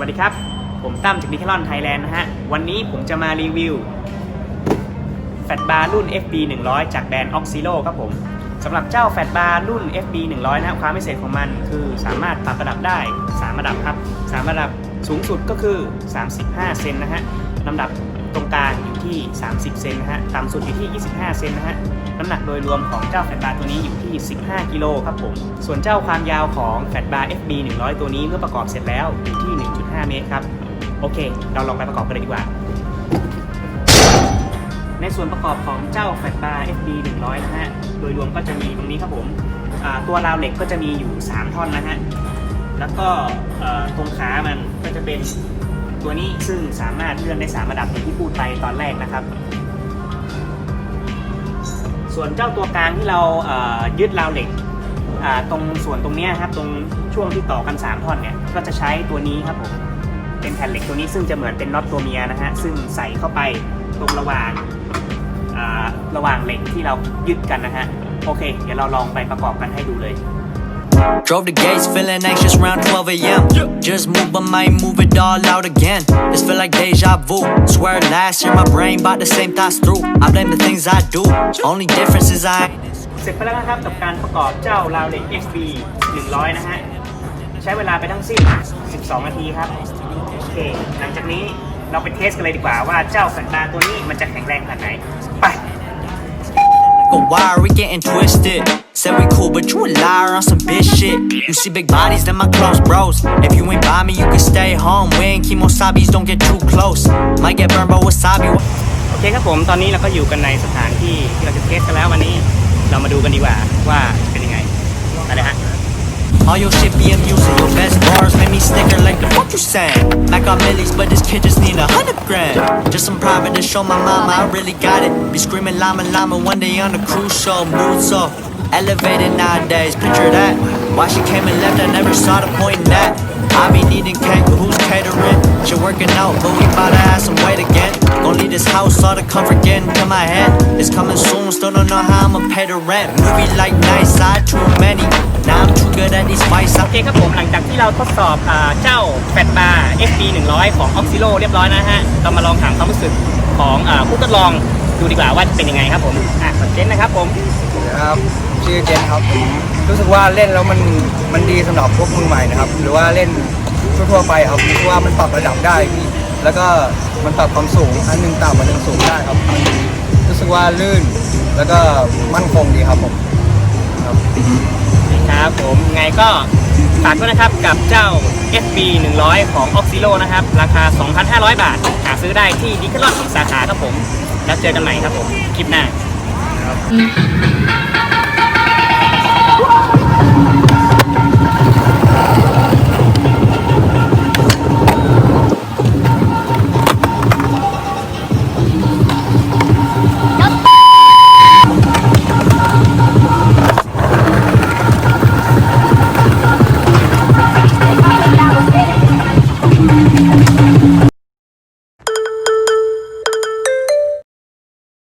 วัสดีครับ ผมตั้มจากดิคลอนไทยแลนด์นะฮะ วันนี้ผมจะมารีวิวแฟตบาร์รุ่น FB 100 จากแบรนด์ Oxilo ครับผมสำหรับเจ้าแฟตบาร์รุ่น FB 100 นะความพิเศษของมันคือสามารถปรับระดับได้ 3 ระดับครับ 3 ระดับสูงสุดก็คือ 35 เซนนะฮะลำดับ รงกลางอยู่ที่ 30 เซนนะฮะ ต่ำสุดอยู่ที่ 25 เซนนะฮะ น้ำหนักโดยรวมของเจ้าแฟตบาร์ตัวนี้อยู่ที่ 15 กิโลครับผม ส่วนเจ้าความยาวของแฟตบาร์ FB 100 ตัวนี้เมื่อประกอบเสร็จแล้วอยู่ที่ 1.5 เมตรครับ โอเค เราลองไปประกอบกันเลยดีกว่า ในส่วนประกอบของเจ้าแฟตบาร์ FB 100 นะฮะ โดยรวมก็จะมีตรงนี้ครับผม ตัวราวเหล็กก็จะมีอยู่ 3 ท่อนนะฮะ แล้วก็ตรงขามันก็จะเป็น ตัวนี้ซึ่งสามารถเลื่อนได้3ระดับอย่างที่พูดไปตอนแรกนะครับ ส่วนเจ้าตัวกลางที่เรายึดราวเหล็กตรงส่วนตรงเนี้ยครับตรงช่วงที่ต่อกัน 3ท่อนเนี่ยก็จะใช้ตัวนี้ครับผมเป็นแผ่นเหล็กตัวนี้ซึ่งจะเหมือนเป็นน็อตตัวเมียนะฮะซึ่งใส่เข้าไปตรงระหว่างระหว่างเหล็กที่เรายึดกันนะฮะโอเค เดี๋ยวเราลองไปประกอบกันให้ดูเลย Drove the gates, feeling anxious around 12 a.m. Just move, but might move it all out again. This feel like deja vu. Swear last year my brain bought the same thoughts through. I blame the things I do. Only difference is I. เสร็จไปแล้วนะครับกับการประกอบเจ้าราวเล็ก XB 100 นะฮะ ใช้เวลาไปทั้งสิ้น 12 นาทีครับ โอเค หลังจากนี้เราไปเทสกันเลยดีกว่าว่าเจ้าสันดาตัวนี้มันจะแข็งแรงขนาดไหน ไป Go why we getting twisted? Said we cool, but you a liar on some bitch shit. You see big bodies, then my close bros. If you ain't by me, you can stay home. We ain't chemosabis, don't get too close. Might get burned by wasabi. โอเคครับผม ตอนนี้เราก็อยู่กันในสถานที่ที่เราจะเทสกันแล้ววันนี้ เรามาดูกันดีกว่าว่าเป็นยังไงไปเลยฮะ All your shit be amusing. Your best bars made me snicker like the fuck you saying. Mac on millies, but this kid just need a hundred grand. Just some private to show my mama I really got it. Be screaming llama llama one day on a cruise show. Mood so elevated nowadays. Picture that. Why she came and left, I never saw the point in that. I be needing cake, who's catering? She working out, but we bout to have some weight again. Gonna leave this house, all the comfort getting to my head. It's coming soon, still don't know how I'ma pay the rent. Movie like night side, too many. Now I'm too good at these fights. โอเคครับผมหลังจากที่เราทดสอบอ่าเจ้าแฟตบาร์ FB 100 ของ Oxilo เรียบร้อยนะฮะเรามาลองถามความรู้สึกของอ่าผู้ทดลองดูดีกว่าว่าเป็นยังไงครับผมอะขอเจนนะครับผมนะครับชื่อเจนครับผมรู้สึกว่าเล่นแล้วมันมันดีสำหรับพวกมือใหม่นะครับ หรือว่าเล่นทั่วๆไปครับเพราะว่ามันปรับระดับได้พี่ แล้วก็มันปรับความสูง อันหนึ่งต่ำอันหนึ่งสูงได้ครับ รู้สึกว่าลื่นแล้วก็มั่นคงดีครับผมครับครับผมไงก็ฝากด้วยนะครับกับเจ้า FB 100 ของ Oxilo นะครับ ราคา 2,500 บาท หาซื้อได้ที่ดิคลอนทุกสาขาครับผม แล้วเจอกันใหม่ครับผม คลิปหน้า